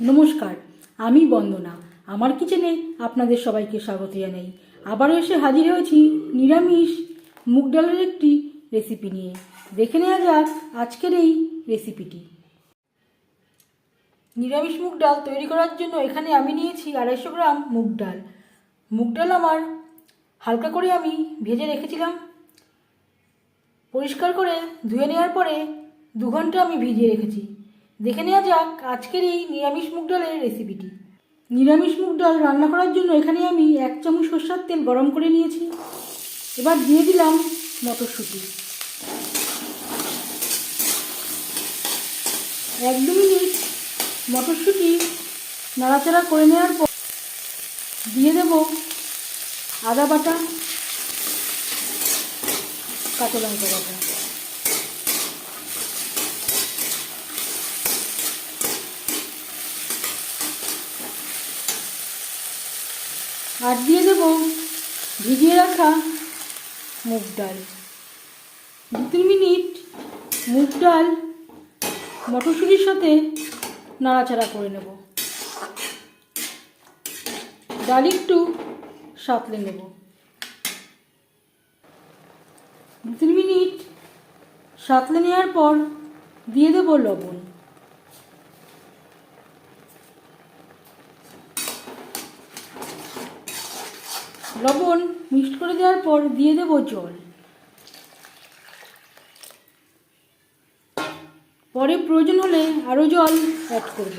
নমস্কার, আমি বন্দনা। আমার কিচেনে আপনাদের সবাইকে স্বাগত জানাই। আবারও এসে হাজির হয়েছি নিরামিষ মুগ ডালের একটি রেসিপি নিয়ে। দেখে নেওয়া যাক আজকের এই রেসিপিটি নিরামিষ মুগ ডাল তৈরি করার জন্য এখানে আমি নিয়েছি আড়াইশো গ্রাম মুগ ডাল। মুগ ডাল আমার হালকা করে আমি ভেজে রেখেছিলাম। পরিষ্কার করে ধুয়ে নেওয়ার পরে দু ঘণ্টা আমি ভিজিয়ে রেখেছি। দেখে নেওয়া যাক আজকের এই নিরামিষ মুগ ডালের রেসিপিটি নিরামিষ মুগ ডাল রান্না করার জন্য এখানে আমি এক চামচ সর্ষার তেল গরম করে নিয়েছি। এবার দিয়ে দিলাম মটরশুঁটি। এক দু মিনিট মটরশুঁটি নাড়াচাড়া করে নেওয়ার পর দিয়ে দেব আদা বাটা, কাঁচা লঙ্কা বাটা। আর দিয়ে দেব ভিজিয়ে রাখা মুগ ডাল। দু তিন মিনিট মুগ ডাল মটরশুঁটির সাথে নাড়াচাড়া করে নেব। ডাল একটু সাঁতলে নেব। দু তিন মিনিট সাঁতলে নেওয়ার পর দিয়ে দেবো লবণ। লবণ মিক্সড করে দেওয়ার পর দিয়ে দেবো জল। পরে প্রয়োজন হলে আরও জল অ্যাড করব।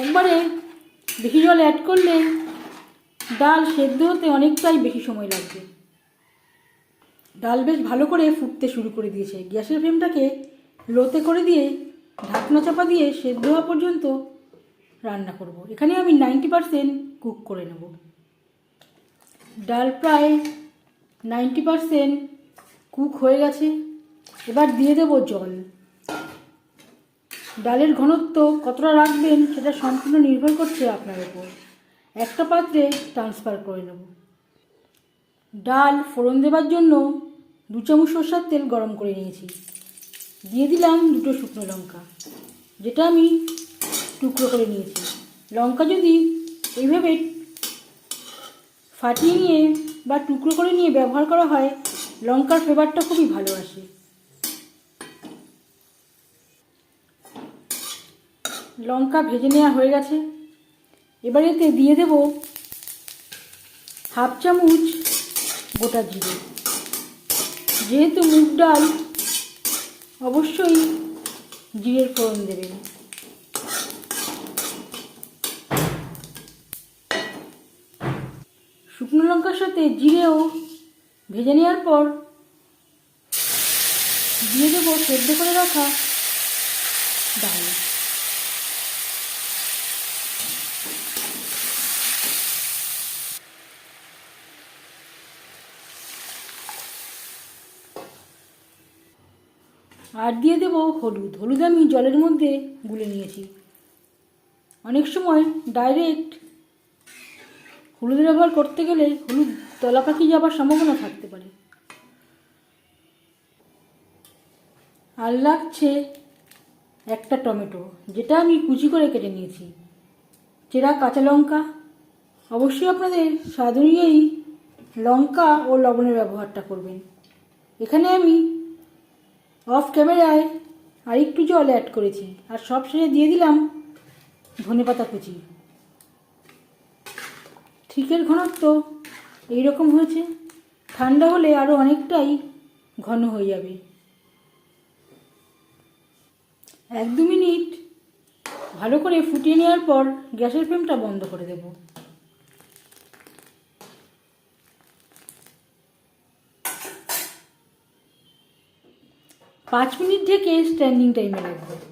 একবারে বেশি জল অ্যাড করলে ডাল সেদ্ধ হতে অনেকটাই বেশি সময় লাগবে। ডাল বেশ ভালো করে ফুটতে শুরু করে দিয়েছে। গ্যাসের ফ্লেমটাকে লোতে করে দিয়ে ঢাকনা চাপা দিয়ে সেদ্ধ হওয়া পর্যন্ত রান্না করব। এখানে আমি নাইনটি পারসেন্ট কুক করে নেব। ডাল প্রায় নাইনটি পারসেন্ট কুক হয়ে গেছে। এবার দিয়ে দেব জল। ডালের ঘনত্ব কতটা রাখবেন সেটা সম্পূর্ণ নির্ভর করছে আপনার উপর। একটা পাত্রে ট্রান্সফার করে নেব। ডাল ফোড়ন দেবার জন্য দু চামচ সরষার তেল গরম করে নিয়েছি। দিয়ে দিলাম দুটো শুকনো লঙ্কা, যেটা আমি টুকরো করে নিয়েছি। লঙ্কা যদি এইভাবে ফাটিয়ে নিয়ে বা টুকরো করে নিয়ে ব্যবহার করা হয়, লঙ্কার ফ্লেভারটা খুবই ভালো আসে। লঙ্কা ভেজে নেওয়া হয়ে গেছে। এবার এতে দিয়ে দেব হাফ চামচ গোটা জিরে। যেহেতু মুগ ডাল, অবশ্যই জিরের ফোড়ন দেবেন। শুকনো লঙ্কার সাথে জিরেও ভেজে নেওয়ার পর দিয়ে দেবো সেদ্ধ করে রাখা ডাল। আর দিয়ে দেবো হলুদ। হলুদ আমি জলের মধ্যে গুলে নিয়েছি। অনেক সময় ডাইরেক্ট হলুদ ব্যবহার করতে গেলে হলুদ তলা পাখি যাবার সম্ভাবনা থাকতে পারে। আর লাগছে একটা টমেটো, যেটা আমি কুচি করে কেটে নিয়েছি। চেরা কাঁচা লঙ্কা, অবশ্যই আপনাদের স্বাদ অনুযায়ী লঙ্কা ও লবণের ব্যবহারটা করবেন। এখানে আমি অফ ক্যামেরায় আরেকটু জল অ্যাড করেছি, আর সব শেষে দিয়ে দিলাম ধনেপাতা কুচি। ঠিকের ঘনত্ব। এইরকম হয়েছে। ঠান্ডা হলে আরও অনেকটাই ঘন হয়ে যাবে। এক দু মিনিট ভালো করে ফুটিয়ে নেওয়ার পর গ্যাসের ফ্লেমটা বন্ধ করে দেব। পাঁচ মিনিট ঢেকে স্ট্যান্ডিং টাইমে রাখব।